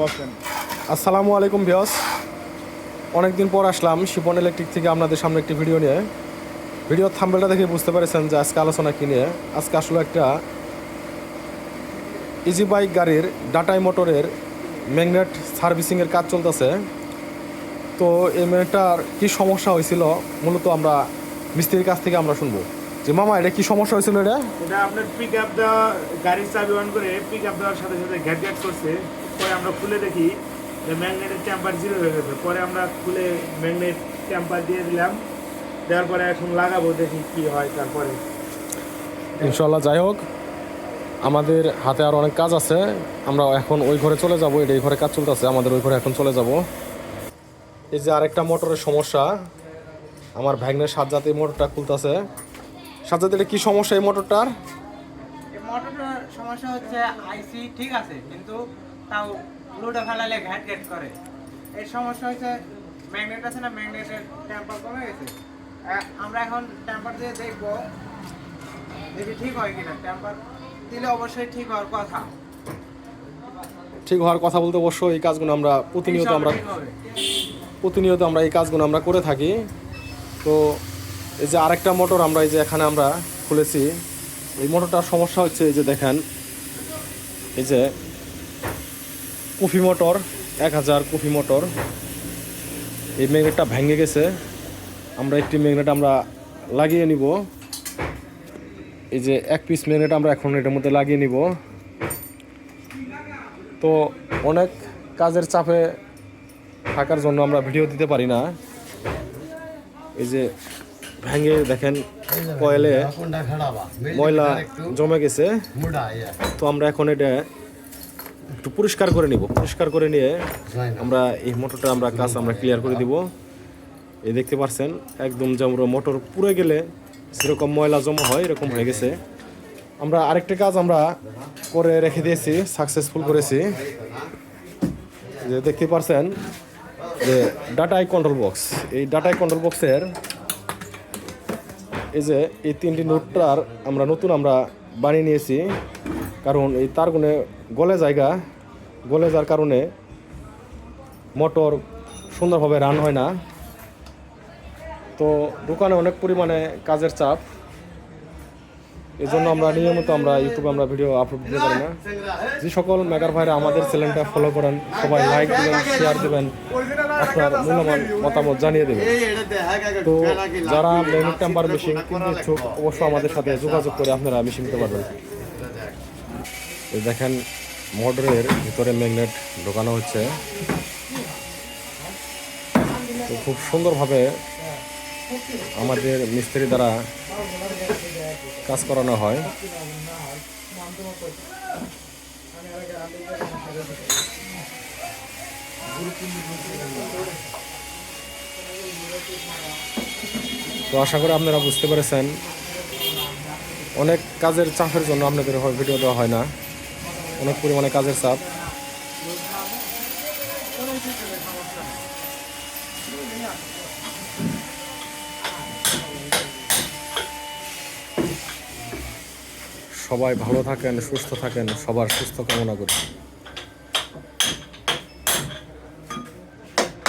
বসেন। আসসালামু আলাইকুম ভিওস অনেকদিন পর আসলাম শিপন ইলেকট্রিক থেকে আপনাদের সামনে একটি ভিডিও নিয়ে। ভিডিওর থাম্বেলটা দেখে বুঝতে পেরেছেন যে আজকে আলোচনা কী নিয়ে। আজকে আসলে একটা ইজি বাইক গাড়ির ডাটাই মোটরের ম্যাগনেট সার্ভিসিংয়ের কাজ চলতেছে। তো এই ম্যাগনেটটার কী সমস্যা হয়েছিল মূলত আমরা মিস্ত্রির কাছ থেকে আমরা শুনব। যে মামা, এটা কী সমস্যা হয়েছিল এটা? এটা আপনার পিক আপ দেওয়া, গাড়ির চাবি অন করে পিক আপ দেওয়ার সাথে সাথে ঘ্যাট ঘ্যাট করছে। পরে আমরা খুলে দেখি যে ম্যাগনেটের টেম্পার জিরো হয়ে গেছে। পরে আমরা খুলে ম্যাগনেট টেম্পার দিয়ে দিলাম। দেওয়ার পরে এখন লাগাবো দেখি কি হয় তারপরে। ইনশাল্লাহ যাই হোক আমাদের হাতে আর অনেক কাজ আছে। আমরা এখন ওই ঘরে চলে যাব এটা এই ঘরে কাজ চলতেছে। আমাদের ওই ঘরে এখন চলে যাব। এই যে আরেকটা মোটরের সমস্যা আমার ভ্যাগনের সাত জাতি মোটরটা খুলতেছে। সাত জাতির কি সমস্যা এই মোটরটার? এই মোটরটার সমস্যা হচ্ছে আইসি ঠিক আছে কিন্তু তাও লোডে ফেলালে ঘ্যাট ঘ্যাট করে। এর সমস্যা হচ্ছে ম্যাগনেট আছে না ম্যাগনেটের টেম্পার কমে গেছে। আমরা এখন টেম্পার দিয়ে দেখব দেখি ঠিক হয় কিনা। টেম্পার দিলে অবশ্যই ঠিক হওয়ার কথা। ঠিক হওয়ার কথা বলতে অবশ্য এই কাজগুলো আমরা প্রতিনিয়ত আমরা প্রতিনিয়ত আমরা এই কাজগুলো আমরা করে থাকি। তো এই যে আরেকটা মোটর আমরা এই যে এখানে আমরা খুলেছি এই মোটরটার সমস্যা হচ্ছে এই যে দেখেন এই যে কফি মোটর এক হাজার কফি মোটর। এই ম্যাগনেটটা ভেঙে গেছে। আমরা একটি ম্যাগনেট আমরা লাগিয়ে নিব। এই যে এক পিস ম্যাগনেট আমরা এখন এটার মধ্যে লাগিয়ে নিব। তো অনেক কাজের চাপে থাকার জন্য আমরা ভিডিও দিতে পারি না। এই যে ভেঙে দেখেন কয়েলে ময়লা জমে গেছে। তো আমরা এখন এটা একটু পরিষ্কার করে নিব। পরিষ্কার করে নিয়ে আমরা এই মোটরটা আমরা কাজ আমরা ক্লিয়ার করে দিব। এই দেখতে পাচ্ছেন একদম যেমন মোটর পুড়ে গেলে সেরকম ময়লা জমা হয় এরকম হয়ে গেছে। আমরা আরেকটা কাজ আমরা করে রেখে দিয়েছি সাকসেসফুল করেছি। যে দেখতে পারছেন যে ডাটাই কন্ট্রোল বক্স এই ডাটাই কন্ট্রোল বক্সের এই যে এই তিনটি নোটটার আমরা নতুন আমরা বানিয়ে নিয়েছি। কারণ এই তার তারগুনে গলে জায়গা, গলে যার কারণে মোটর সুন্দরভাবে রান হয় না। তো দোকানে অনেক পরিমাণে কাজের চাপ। এই জন্য আমরা নিয়মিত আমরা ইউটিউবে আমরা ভিডিও আপলোড দিতে পারি না। যে সকল মেগার ভাইরা আমাদের চ্যানেলটা ফলো করেন, সবাই লাইক দিবেন শেয়ার দিবেন, আপনার মূল্যবান মতামত জানিয়ে দেবেন। তো যারা ম্যাগনেট টেম্পার মেশিন কিনতে ইচ্ছুক, অবশ্যই আমাদের সাথে যোগাযোগ করে আপনারা মেশিন নিতে পারবেন। এই দেখেন মোটরের ভিতরে ম্যাগনেট ঢোকানো হচ্ছে। তো খুব সুন্দরভাবে আমাদের মিস্ত্রি দ্বারা কাজ করানো হয়। তো আশা করি আপনারা বুঝতে পেরেছেন, অনেক কাজের চাপের জন্য আপনাদের ভিডিও দেওয়া হয় না। অনেক পরিমাণে কাজের চাপ। সবাই ভালো থাকেন সুস্থ থাকেন সবার সুস্থ কামনা করি।